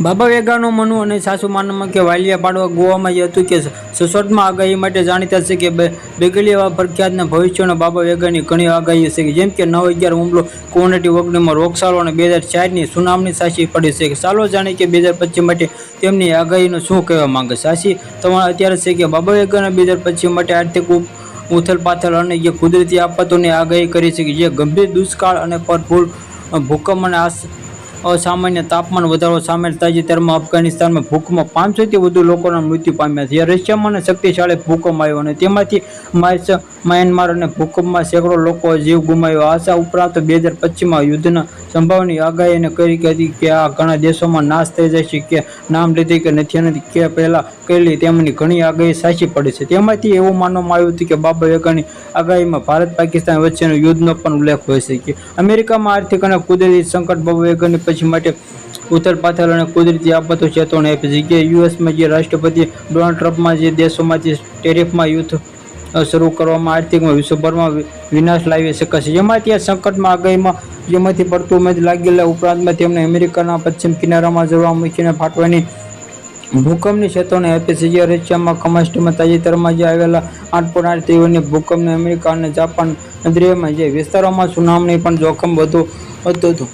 બાબા વેગાનું મનુ અને સાસુ માનમાં કે વાલિયા પાડવા ગોવામાં જે હતું કે સસોટમાં આગાહી માટે જાણીતા છે કે બેગલિયા પ્રખ્યાતના ભવિષ્યનો બાબા વેગાની ઘણી આગાહી છે જેમ કે નવ અગિયાર હુમલો કોવનેટી ઓગણીમાં રોગસાળો અને બે હજાર ચારની સુનામની સાસી પડી છે. ચાલો જાણીએ કે બે હજાર પચીસ માટે તેમની આગાહીનું શું કહેવા માંગે? સાસી, તમારે અત્યારે છે કે બાબા વેગાના બે હજાર પચીસ માટે આર્થિક ઉથલપાથલ અને જે કુદરતી આફતોની આગાહી કરી છે કે જે ગંભીર દુષ્કાળ અને પરફૂલ ભૂકંપ અને આસ અસામાન્ય તાપમાન વધારો સામેલ તાજેતરમાં અફઘાનિસ્તાનમાં ભૂકંપમાં પાંચસોથી વધુ લોકોના મૃત્યુ પામ્યા છે. રશિયામાં શક્તિશાળી ભૂકંપ આવ્યો અને તેમાંથી માર્ચ મ્યાનમાર અને ભૂકંપમાં સેંકડો લોકો જીવ ગુમાવ્યો. આશા ઉપરાંત બે હજાર પચીસમાં યુદ્ધના સંભાવની આગાહી એને કરી હતી કે આ ઘણા દેશોમાં નાશ થઈ જશે, કે નામ લીધી કે નથી નથી કે પહેલાં કરેલી તેમની ઘણી આગાહી સાચી પડી છે. તેમાંથી એવું માનવામાં આવ્યું હતું કે બાબા વેગાની આગાહીમાં ભારત, પાકિસ્તાન વચ્ચેનો યુદ્ધનો પણ ઉલ્લેખ હોય છે. કે અમેરિકામાં આર્થિક અને કુદરતી સંકટ બાબા વેગાની પછી માટે ઉત્તર પાથલ અને કુદરતી આફતો ચેતવણી આપી છે. કે યુએસમાં જે રાષ્ટ્રપતિ ડોનાલ્ડ ટ્રમ્પમાં જે દેશોમાંથી ટેરિફમાં યુદ્ધ શરૂ કરવામાં આર્થિકમાં વિશ્વભરમાં વિનાશ લાવી શકાશે જેમાં ત્યાં સંકટમાં આગાહીમાં જેમાંથી પડતું ઉમેદ લાગેલા ઉપરાંતમાં તેમણે અમેરિકાના પશ્ચિમ કિનારામાં જવા મૂકીને ફાટવાની ભૂકંપની ક્ષેત્રોને આપી છે. જે રશિયામાં કમાસ્ટમાં તાજેતરમાં જે આવેલા આઠ પોઈન્ટ આઠ તીવ્રની ભૂકંપને અમેરિકા અને જાપાન નદીમાં જે વિસ્તારોમાં સુનામણી પણ જોખમ વધુ હતું હતું.